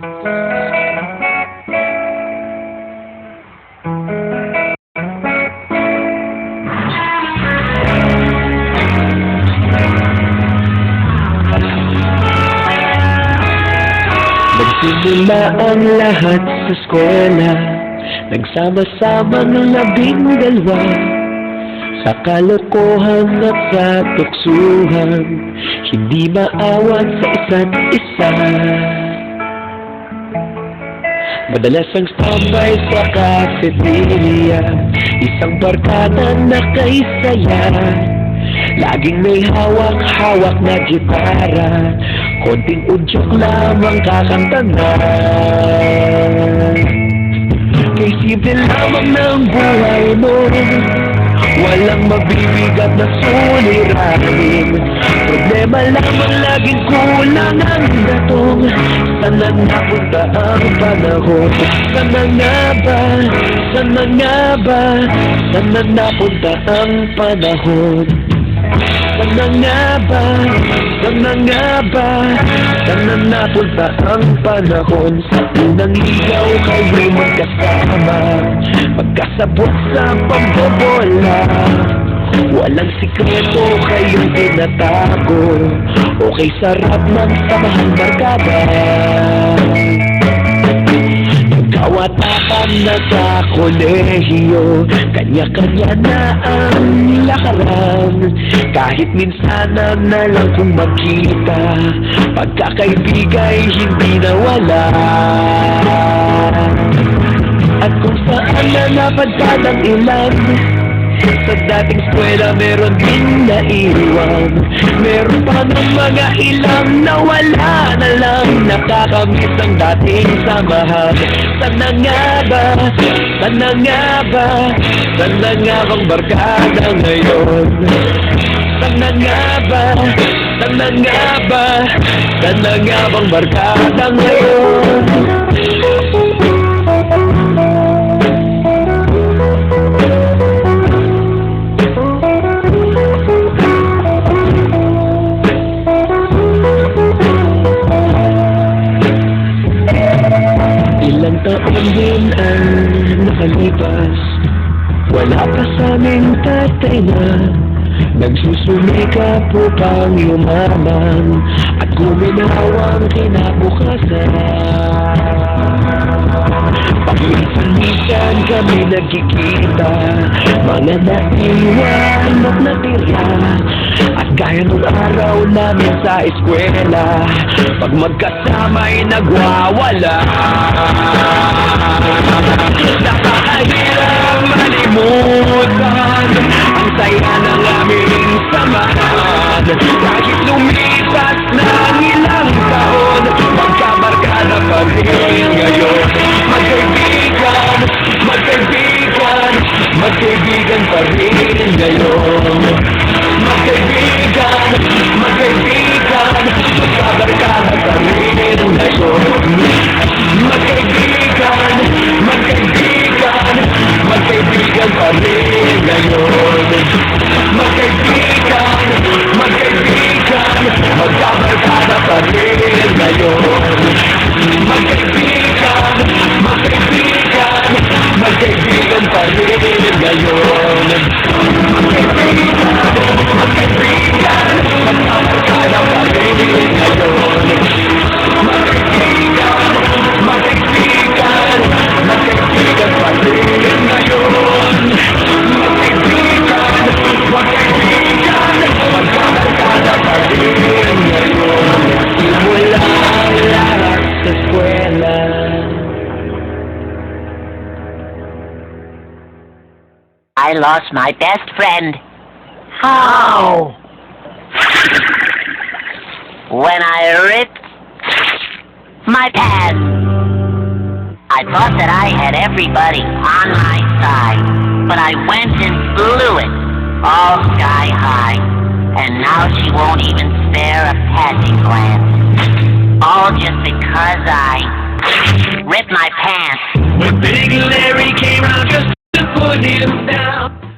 Nagsimula ang lahat sa eskwela. Nagsama-samang labing dalawa. Sa kalokohan at sa tuksuhan Hindi maawat sa isa't isa Madalas ang standby sa cafeteria Isang barkada na kay saya Laging may hawak-hawak na gitara. Konting udyok lamang kakanta na Kay simple lamang ng buhay mo. Walang mabibigat na suliranin Problema lamang laging kulang ang datong Sana napunta ang panahon. Sana nga ba, sana nga ba? Sana napunta ang panahon. Sana nga ba, sana nga ba? Sana napunta ang panahon. Sa unang ligaw kayo magkasama Magkasabot sa pambobola Walang sikreto kayong tinatago. Okay sarap ng samahang barkada Kawatapan na sa kolehiyo. Kanya-kanya na ang lakaran. Kahit minsan na lang kung magkita Pagkakaibigay hindi nawala. At kung saan na napadpad ang ilan sa dating eskwela meron din naiwan Meron pa ng mga ilang nawala na lang. Nakakamiss ang dating samahan. Sana nga ba, sana nga ba? Sana nga bang barkada ngayon? Sana nga ba, sana nga ba? Sana nga bang barkada ngayon Din ang nakalipas. Wala pa sa aming tatay na Nagsusumikap upang yumaman At kuminaw ang kinabukasan. Paminsan-minsan kami nagkikita Mga naiwan natira At gaya nung araw namin sa eskwela. Pag magkasama'y nagwawala. Nakakahirap malimutan Ang saya ng aming samahan. Kahit lumipas ng ilang taon Magkabarkada pa rin ngayon. Magkaibigan, magkaibigan Magkaibigan pa rin ngayon ngayon Magkaibigan, magkaibigan Magkaibigan pa rin ngayon I lost my best friend. How? when I ripped my pants. I thought that I had everybody on my side, but I went and blew it all sky high. And now she won't even spare a passing glance. All just because I ripped my pants. When Big Larry came round just Put him down.